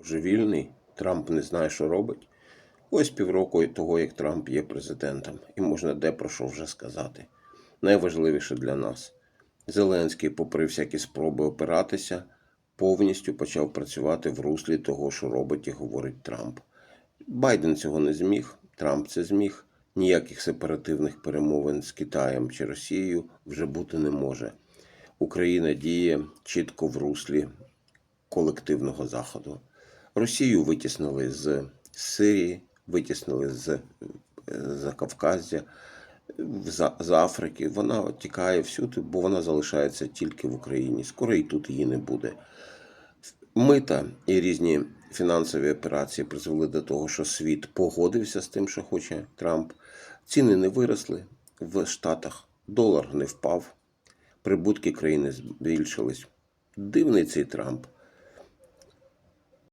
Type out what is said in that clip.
Божевільний, Трамп не знає, що робить. Ось півроку того, як Трамп є президентом, і можна де про що вже сказати. Найважливіше для нас. Зеленський, попри всякі спроби опиратися, повністю почав працювати в руслі того, що робить і говорить Трамп. Байден цього не зміг, Трамп це зміг. Ніяких сепаративних перемовин з Китаєм чи Росією вже бути не може. Україна діє чітко в руслі колективного заходу. Росію витіснили з Сирії, витіснили з е, Закавказя, з, з Африки. Вона тікає всюди, бо вона залишається тільки в Україні. Скоро і тут її не буде. Мита і різні фінансові операції призвели до того, що світ погодився з тим, що хоче Трамп. Ціни не виросли в Штатах, долар не впав, прибутки країни збільшились. Дивний цей Трамп.